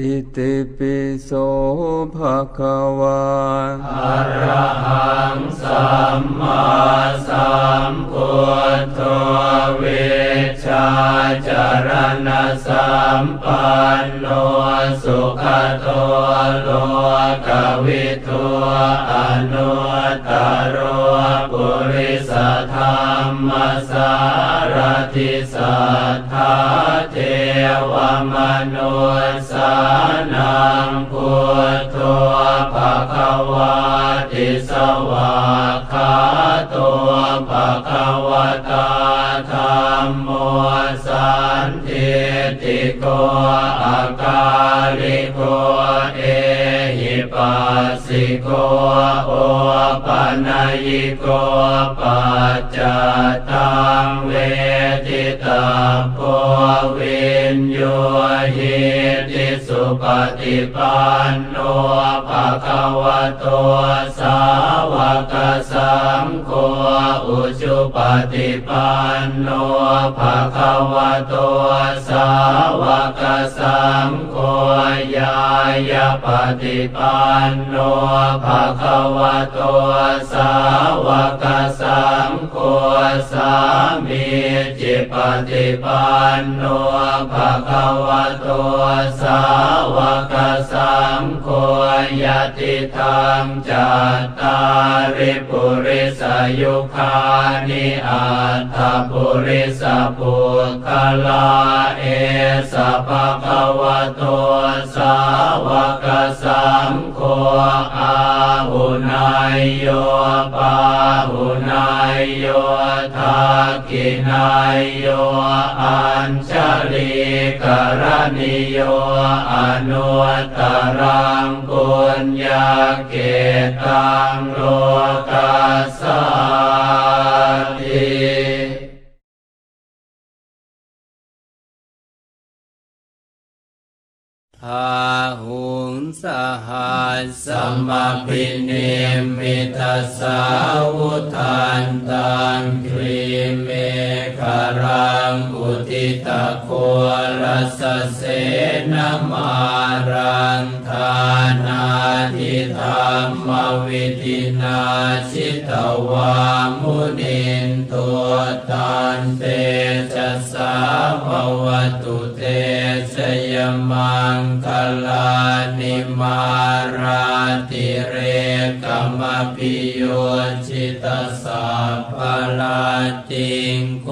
อิติปิโสภะคะวาอะระหังสัมมาสัมพุทโธเวชาจารณะสัมปันโนสุขโตโลกวิทูอนุตตรปุริสธรรมสารติสัทธาเทวมนุสานังพุทโธภควาติสวากขาตัวภควตาธรรมโมสันทิติโกอาการิโกเอหิปัสสิโกโอปัญญิโกปัจจตังเว ตาโพวินโยหิติสุปฏิปันโนภะคะวะโตสาวกสังโฆอุชุปฏิปันโนภะคะวะโตสาวกสังโฆยายาปฏิปันโนภะคะวะโตสาวกสังโฆสามีจิปฏิปันโนภะคะวะโตสาวกสังโฆยติธรรมจัตตาริปุริสยุคานิอัตถปุริสปุคลาเอสภะคะวะโตสาวกสังโฆอาหุนายโยปาหุนายโยทักขินายโยอัญชลีกรณิโยอนุตตรังกุญญาเกตังโลกัสสา ติพาหุงสหัสสัมปิเนมิตัสาวุทันตังครีเมฆารังอุทิตะโครัสเสนมารังทานาทิธรรมวิธินาชิตวามุนินตัวตันเตจสาภวตุ ปิโยจิตสาภลาติงโค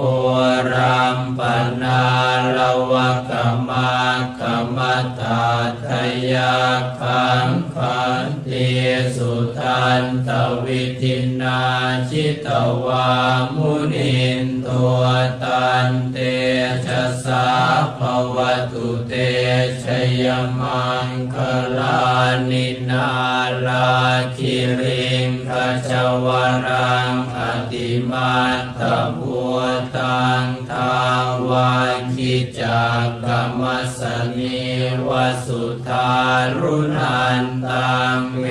รัมปนาลวกมาก มตาทยาคังคันติสุทันตวิธินาชิตวามุนินตัวตันเตชะสาภวตุเตชยมังคลานินาลาคิริงขจวรังอติมาตบัว ตังทาวาคิจักกรรมสนิวสุธารุนันตังเม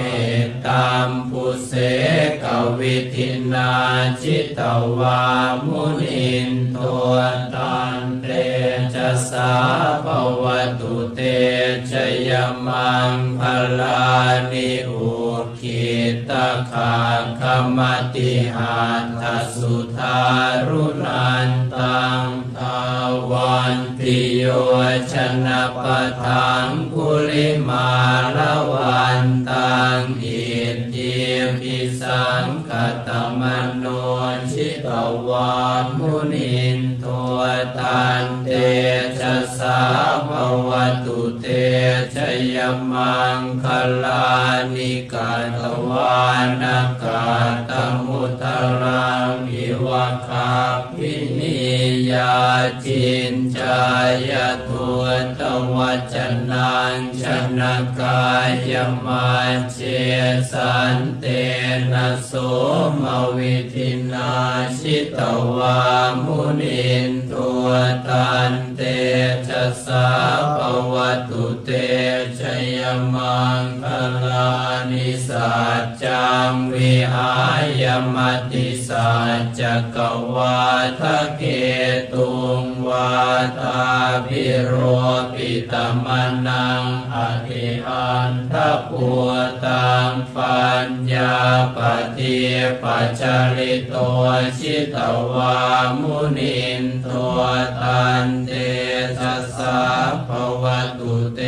ตตามปุเสกวิธินาจิตวามุนินตัวตันเตจะสาภวตุเตชยมังพลานิอุคิต คาคมติหัตถสุธารุนันตังทาวันติโยชนะปะทังกุลิมาลวันตังอิทธิปิสังกตมโนชิตวามุนินตัวตันเตชะสาภวตุ ชยมังคลานิกาตวานากาตมุทรังอิวคาพิ นิยาจินจายตุตวัจนังชนกายมาเจสันเตนะโสมวิธินาชิตวามุนินตัวตันเตชะสาภวตุเตชยมังคลานิสัจจังวิหายมติสัจจกวาทะเกตุงวาตาพิโรปิตมนังอธิอันทปัวตังปัญญาปฏิปัจจริโตชิตวามุนินตัวตันเตจัสสะภวตุเต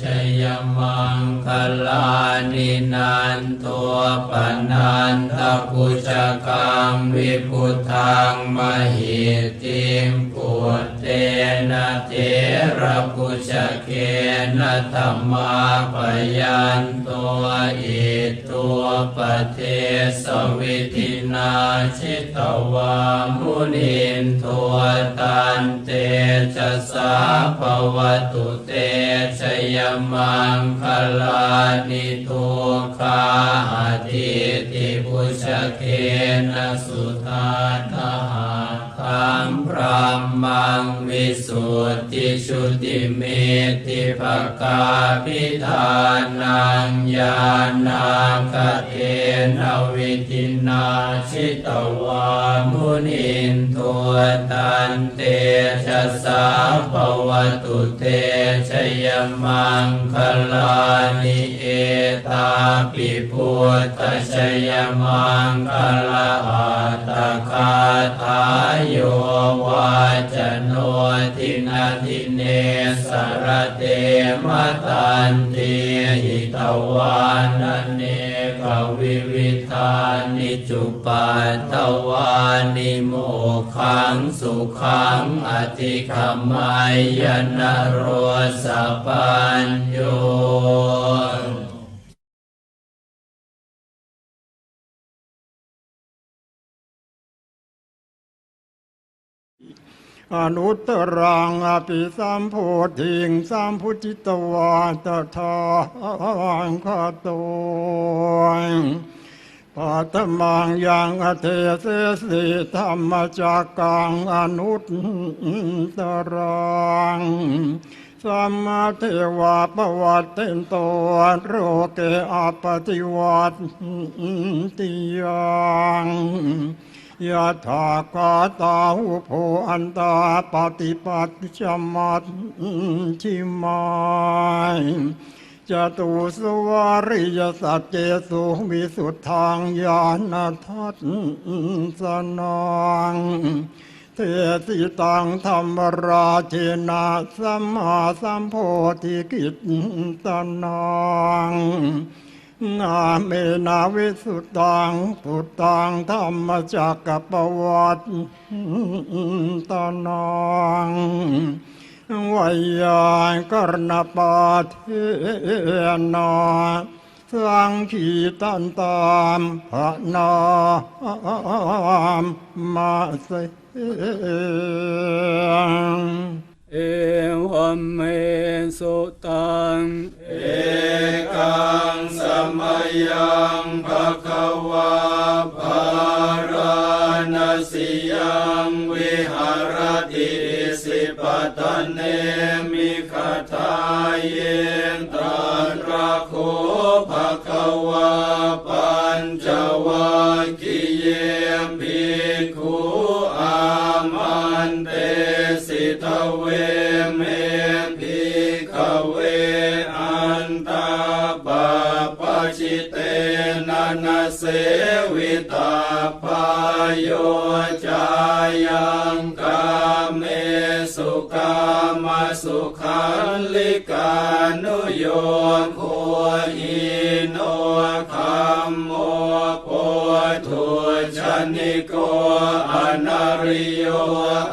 ชยมังคลานินันตัวปนันตะกุจกังวิพุทังมหิติมปุต เตนะเทระปุจเกนะธรรมาปยันตัวอิตัวปเทสวิธินาชิตวามุนินตัวตันเตจะสาภวตุเตชยมังคลานิทุคาทิติปุชเกนะสุทาทหา คังพระมังวิสุทธิชุติเมติภกาพิธานังญาณคเทนวิธินาชิตวามุนินตัวตันเตชะสาภวตุเตชยมังคลานิเอตาปิพุทธชยมังคลาอัตตคาทายโยวาจโนทินาทิเนสรเตมตันติหิตวานันเนกวิวิธานิจุปัตตวานิโมขังสุขังอธิคมายนโรสปัญโย อนุตตรังอภิสัมโพธิงสัมพุจิตวาตถาคาโตปัตมังยังอเทเสสิธรรมจักกังอนุตตรังสัมมาเทวาปวัตเตนโตโรเกอปฏิวัติยัง ยะถากาตาหุโพอันตาปฏิปัติชมัตชิมายจตุสวาริยสัจเจสุวิสุทธังญาณทัตสนังเทสิตังธรรมราชนะสัมมาสัมโพธิกิตตนัง นาเมนาวิสุตตังพุทธังธรรมจักรปวัตตนังวยากรณปาเทนาสังขีตันตามพระนามมาเส เอวัมเมสุตัง เอกังสมยังภะคะวาภารณสิยังวิหารติสิปตนเนมิขทายเยนตระโคภะคะวาปัญจวัคคีเยภิกขุ นเสวิตาปายโยจายังกาเมสุกามาสุขันลิกานุโยโคอิโนคัมโม ทุชนิโกอนาริโย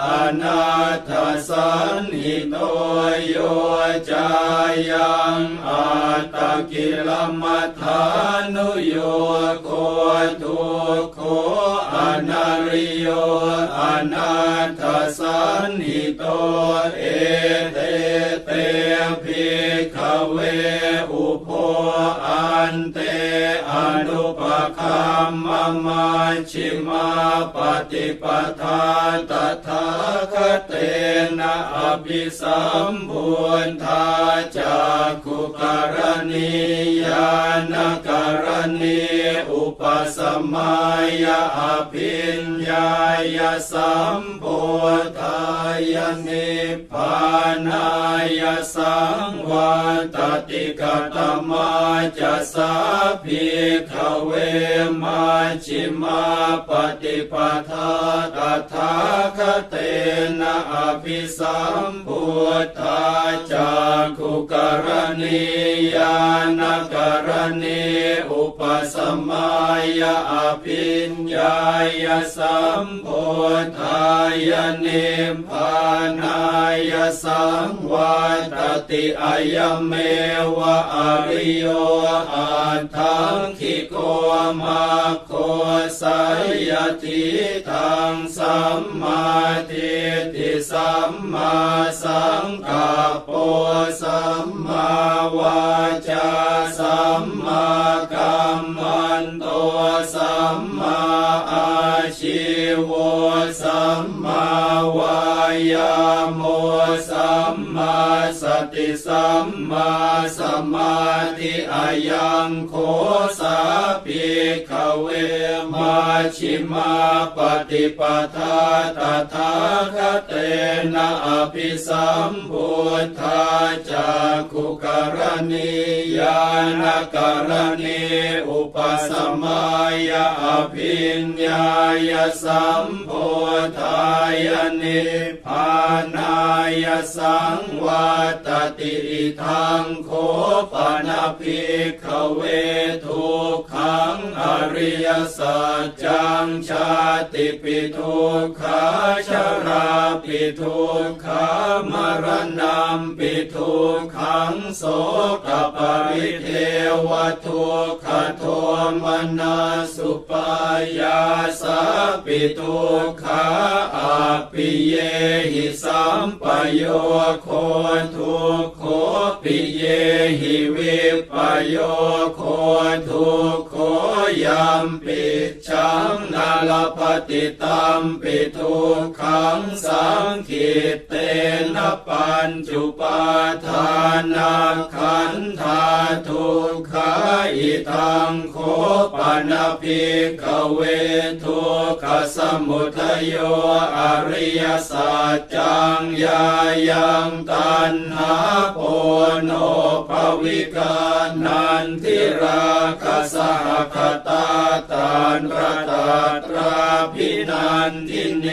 อนาถสันหิโตโยจายังอัตกิลมัฏฐานุโยโคทุโคอนาริโยอนาถสันหิโตเอเต ภิกขเวอุโพอันเตอนุปคัมมมาชิมาปฏิปทาตถาคเตนะอภิสัมพุนธาจากขุกรณียานกรณีอุปสมัยอภิญ ญายสัมโพธายนิพพานายสังวัตติกตมาจะสาภิกขเวมาชิมาปฏิปทาตถาคเตนะอภิสัมพุทธาจากขุกรณียานกรณีอุปปสมัยอภิญญายสัมโพธายเนิพานายสังวัตติอายเมวะอริโยอาทังคิโกมาโคสัยยติทังสัมมาทิฏฐิสัมมาสังกัปโปสัมมาวาจาสัมมากัมมั นโตสัมมาอาชิวสัม วายาโมสัมมาสติสัมมาสมาธิอายังโคสาภิขเวมาชิมาปฏิปทาตถาคเตนะอภิสัมพุทธาจากขุกรณียานกรณีอุปสมัยอภิญญายสัมโพธายนิพพานายสังวัตติทังโคปนาภิกเวทุขังอริยสัจจังชาติปิทุกขาชราปิทุกขามรณะปิทุกขังโสกปริเทวทุกขโทมนาสุปายาสปิทุกขาปิเยหิสัมปโยโคทุกโคปิเยหิวิปโยโคทุกโค ยัมปิชังนาลปฏิตัมปิทุกขังสังขิตเตนะปัญจุปาทานาขันธาทุกขาอิทังโคปนาภิกขเวทุกขสมุทโยอริยสัจจังยายังตันหาโพโนภวิกานันทิราคสหคตตาตานรตาตราพินันทิเน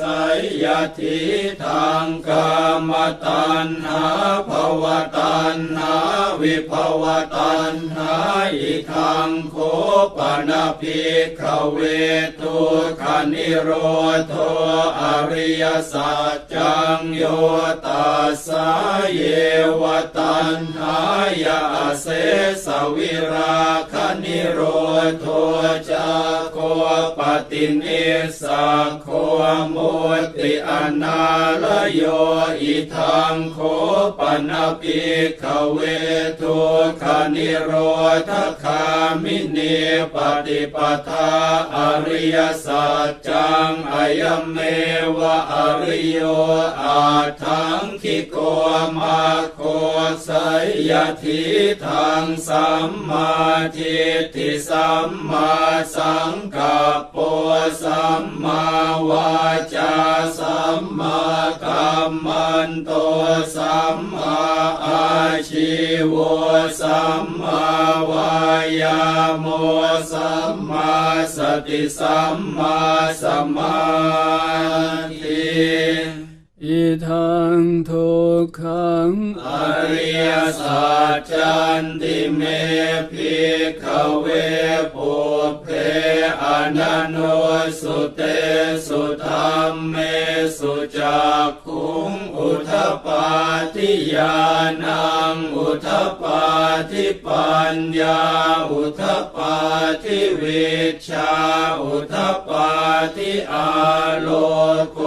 สัยยทิทางกามตันหาภวตันหาวิภวตันหาอิทังโคปนาภิกเวทุขานิโรโทอริยสัจจังโยตัสสะเยวตันหายาเสสวิรา นิโรโทจาก ปตินิสักโคมุติอนาลโยอิทังโคปนาภิขเวทุขานิโรธคามิเนปฏิปทาอริยสัจจังอยเมวะอริโยอาทังคิโกมาโคสยยทิทังสัมมาทิฏฐิสัมมาสังกัปโปสัมมาวาจาสัมมากัมมันโตสัมมาอาชิวสัมมาวายาโมสัมมาสติสัมมาสมาธิอิทังทุกขังอริยสัจจันติเมภิกขเวปุพ อนันโนสุเตสุธรรมเมสุจักขุงอุทปปาทิยานังอุทปปาทิปัญญาอุทปปาทิวิชาอุทปปาทิอาโลโก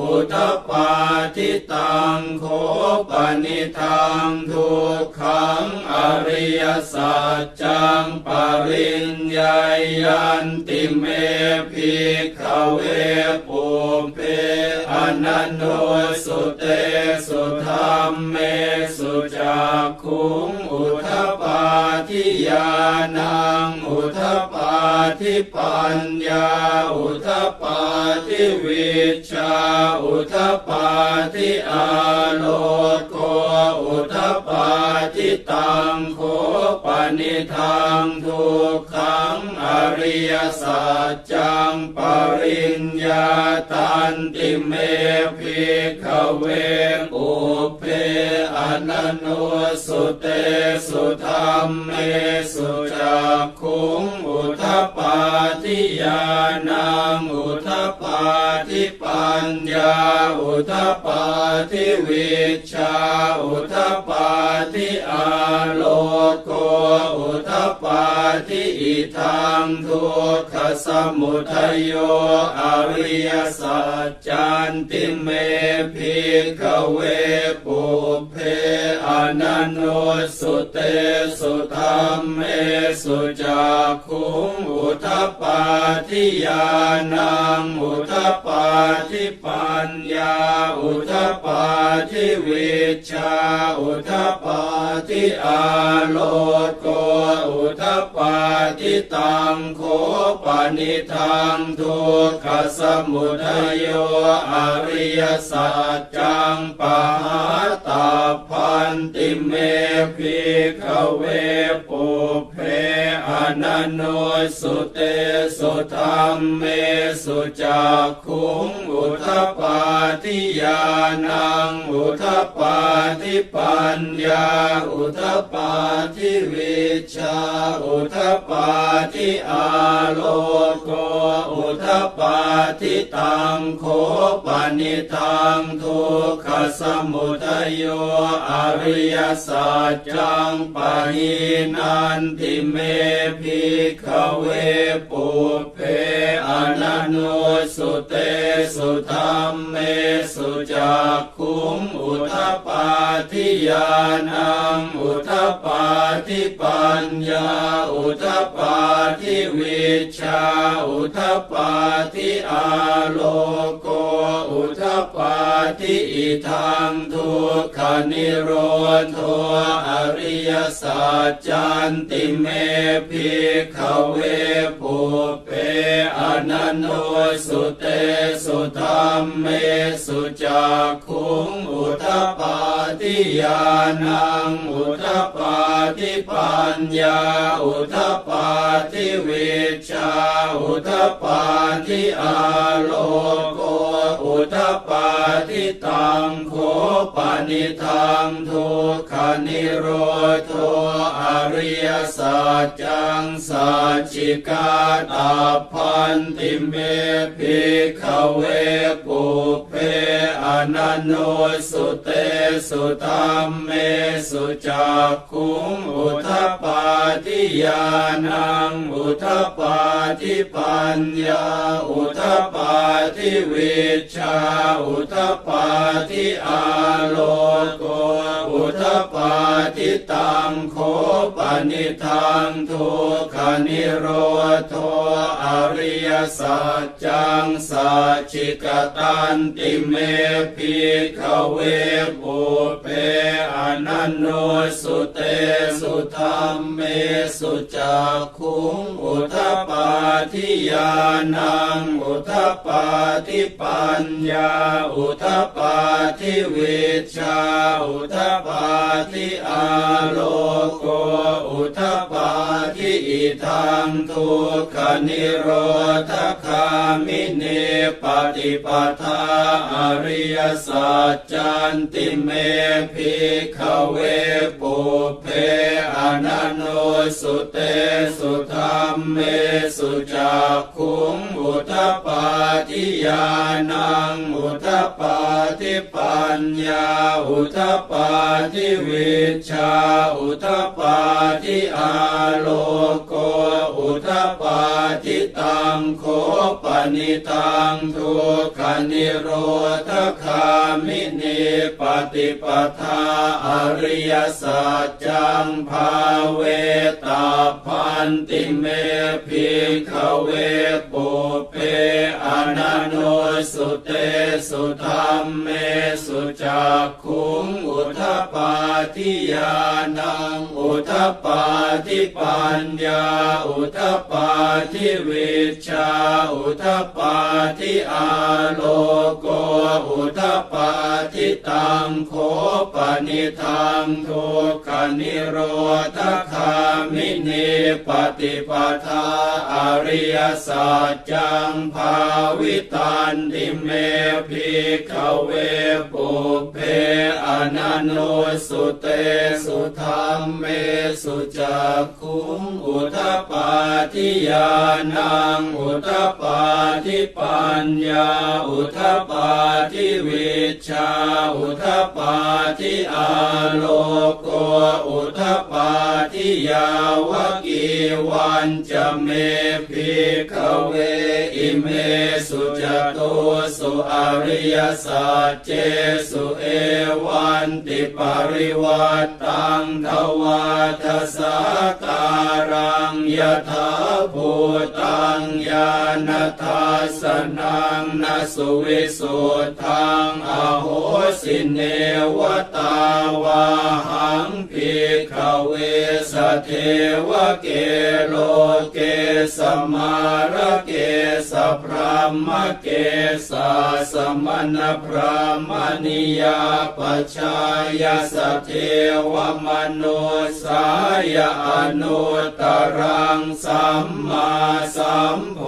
อุทปปาทิตังโคปนิทังทุกขังอริยสัจจังปริญญายนติเมภิกขเวปุเพอนันโนสุเตสุธรรมเมสุจักขุงอุ ธิยานังอุทปปาทิปัญญาอุทปปาทิวิชาอุทปปาทิอาโลโกอุทปปาทิตังโคปนิทังทุกขังอริยสัจจังปริญญาตันติเมภิกขเวอุเพอนันโนสุเตสุธรรมสุจักขุงอุทปาทิยานังอุทปาทิป ญญาอุทปาทิวิชาอุทปาทิอาโลโกอุทปาทิอิทังทุกขสมุทัยโยอริยสัจจันติเมภิกขเวปุเพอนันโนสุเตสุธรรมเมสุจักขุงอุทปาทิยานังอุทปาทปัญญาอุทปปาทิวิชาอุทปปาทิอาโลโกอุทปปาทิตังโคปนิทังทุกขสมุทโยอริยสัจจังปะหาตาป นติเมภิกขเวปุเพอนันโนสุเตสุธรรมเมสุจักขุงอุทปปาทิยานังอุทปปาทิปัญญาอุทปปาทิวิชาอุทปปาทิอาโลโกอุทปปาทิตังโคปนิทังทุกขสมุทัยโยอริยสัจจังปะหินันติเมภิกขเวปุเพอนันโนสุเตสุธรรมเมสุจักข งอุทปปาทิยานังอุทปปาทิปัญญา อุทปปาทิวิชา อุทปปาทิอาโลโก อุทปปาทิอิทังทุกขนิโรธโทอริยสัจจันติเมภิกขเวปุเปอนันโนสุเตสุธรรมเมสุจักขุงอุทปปาทิยานังอุทปปาทิปัญญาอุทปปาทิวิชาอุทปปาทิอาโลโกอุทปปาทิตังโคปนิทังทุกขนิโรธโทอริยสัจจังสัจจิกาตาพันติเมภิกขเวปุเพ อนันโนสุเตสุธรรมเมสุจักคุงอุทปาทิยานังอุทปาทิปัญญาอุทปาทิวิชาอุทปาทิอาโลโก ทปปาทิตังโคปนิทังทุกขานิโรธโทอริยสัจจังสัจจิกตันติเมภิกขเวปุเปอนันโนสุเตสุธรรมเมสุจักขุงอุทปาทิยานังอุทปาทิปัญญาอุทปาทิวิชชาอุทปาาทิอาโลโกอุทปาทิอิทังทุกขนิโรธคามิเนปฏิปทาอริยสัจจันติเมภิกขเวปุเพอนันโนสุเตสุธรรมเมสุจักขุงอุทปาทิยานังอุทปาทิปัญญาอุทปาทิวิชาอุทปาทิอาโลโกอุทปาทิตังโคปนิตังทุกขนิโรธคามินิปฏิปทาอริยสัจจังภาเวตาพันติเมภิกขเวปุเปอนันโนสุเตสุธรรมเมสุจักขุงอุทปาทิยานังอุทปาทิปัญญาอุทปาทิวิชาอุทปปาทิอาโลโกอุทปาทิตังโคปนิทังทุกขนิโรธคามินีปฏิปทาอริยสัจจังภาวิตันติเมภิกขเวปุเพอนันโนสุเตสุธรรมเมสุจักขุงอุทปาทิยานังอุทปาทิปัญญาอุทปาทิเวชชาอุทปาทิอาโลโกอุทปาทิยาวกีวันจะเมภิกเวอิเมสุจตุสุอริยสัจเจสุเอวันติปริวัตตังทวัทสาการังยถาภูตังญาณทัสสนังนสุวิสุทธังอโหสิเนวตาวาหังภิกเวสเทวเกโลเกสมาระเกสพรามเกสาสมณพรามณิยาปชายสเทวมโนสายอนุตรังสัมมาสัมโพ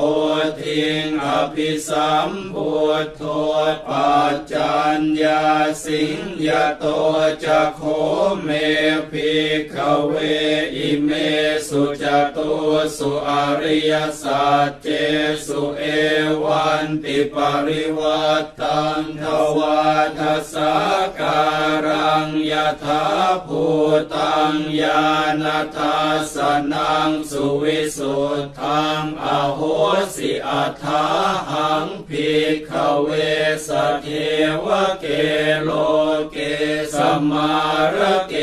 ธิงอภิสัมพุทโธปัจจัญญาสิงยโตจะโคเมภิกขเวอิเมสุจตุสุอริยสัจเจสุเอวันติปริวัตตังทวัทสาการังยถาภูตังญาณทัสสนังสุวิสุทธังอโหสิอัฏฐาหังภิกขเวสเทวเกโลเกสมาระเก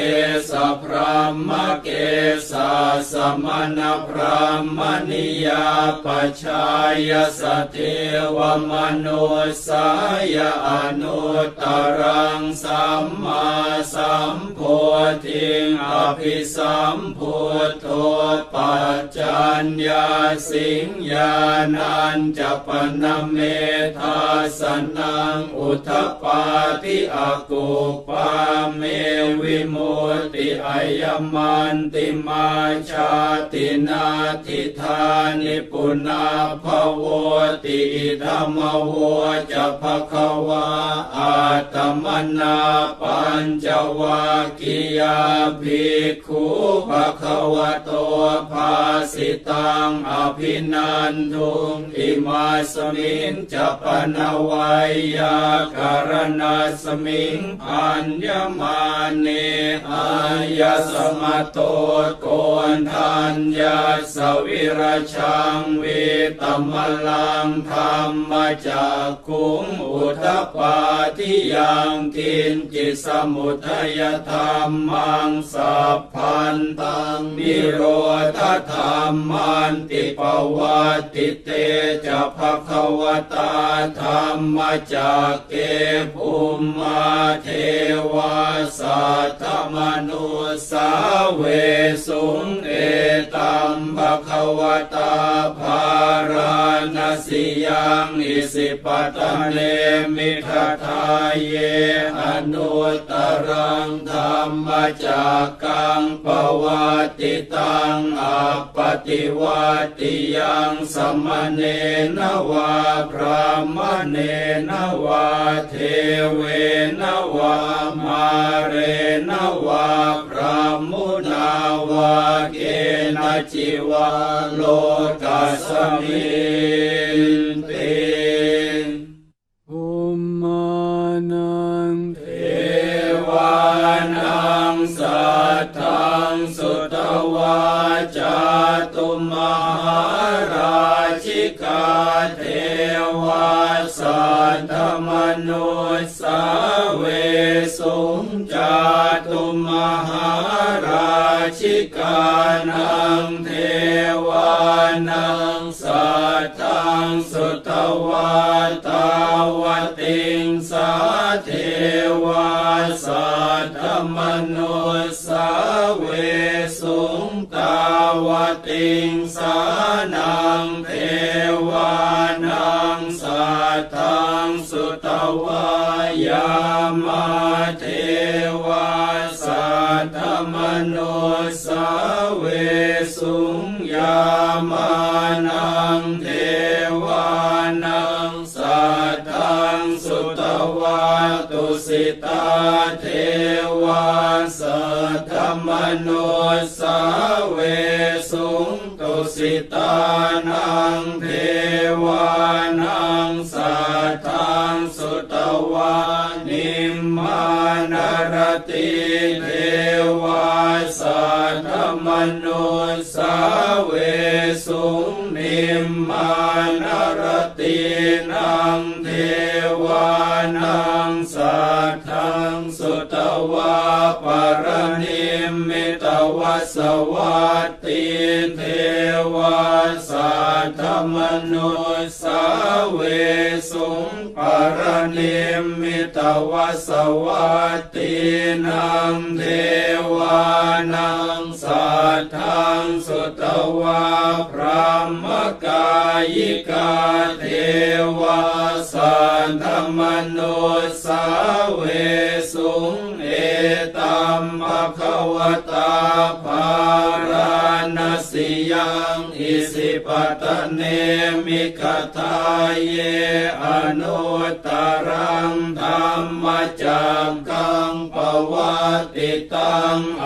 สพรามเกสสมณพรามณิยาปชายสเทวมโนสายอนุตรังสัมมาสัมโพธิงอภิสัมพุทโธปัจจัญญาสิงญานันจะปนเมธาสนังอุทปปาติอากุปาเมวิมุติอายมันติมาชาตินาทิธานิปุนาภโวติธรรมโวจะภควาอาตมนาปัญจวัคคียาภิกขุภควโตภาสิตังอภินันทุงอิมาสมิงจะปนวัยยาการณาสมิงอัญญมาเนอายสมโตโกนทัญญาสวิรชังเวตมลังธรรมจากคุงอุทปาทิยังกินจิตสมุทัยธรรมังสัพพันตังนิโรธธรรมันติปวัติเตจะภควตาธรรมจากเกภูมิมาเทวาสัตมนุสาเวสุงเอตัมภควตาภาราณสิยังอิสิปตะเนมิททาเยอนุตรังธรรมจากกังปวัติตังอัปปติวัติยังสมเนนวาพระมเนนวาเทเวนวามาเรนวาพระมุนาวาเกนจิวาโลกัสมินเตอุมมานังเทเทวานังสัทธังสุตวาจาตุมหาราชิ กาเทวาสัตมนุสาเวสุงาตุมหาราชิกานังเทวานังสัทธังสุตวาตาวติงสาเทวาสัตตมนุสาเวสุงตาวติงสานังเทวานังสัตตังสุตวายามา โนสาเวสุงยามานังเทวานังสัตตังสุตวาตุสิตาเทวาสัตตมโนสาเวสุงตุสิตานังเท นุสาเวสุงนิมมานารตินังเทวานังสัตตังสุตวาปรนิมมิตวัสวัตติเทวาสัตตมโนสาเวสุง รนิมมิตวสวัตตินังเทวานังสัตตังสุตวาพระมกายิกาเทวาสัตตมโนสาเวสุงเอตัมภะคะวตาภาราณสิยัง ปัตเนมิกทาเยอนุตรังธรรมจักกังปวัติตังอ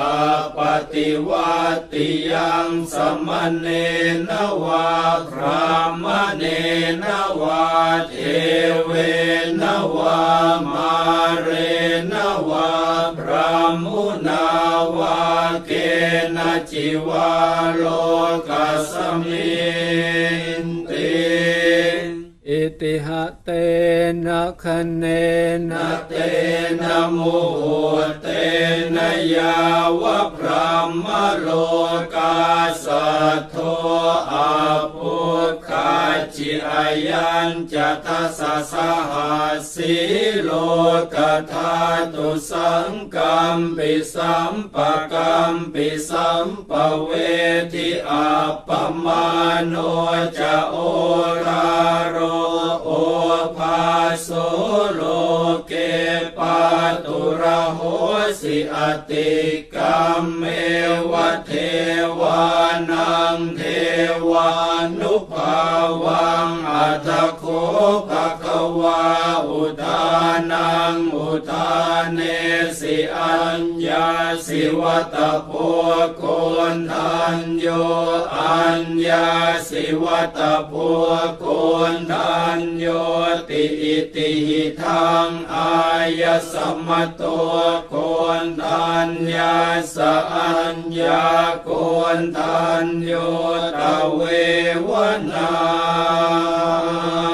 ปฏิวัติยังสมณเนนวาพรามเนนวาเทเวนวามาเรนวาพรหมุนาวาเกณจิวาโล สมินติอิติหะเตนะคะเนนะนเตนะโมเตนะยาวะพระมโลกาสัทโทอาปุคา จิอายัญจะทัสสะหัสสิโลกธาตุสังกัมปิสัมปะกัมปิสัมปะเวทิอาปมาโนจะโอราโรโอภาโสโลเกปาตุระโหสิอติกรรมเมวะเทวานังเทวานุภาวังอัตโคภะคะวาอุทานังอุทานเนสิอัญญาสิวัตโพโคนทันโยอัญญาสิวัตโพโคนทันโยติอิติหิทังอายสมมโตโคนทันยาสอัญญาโคนทันโยตเววนา Ah.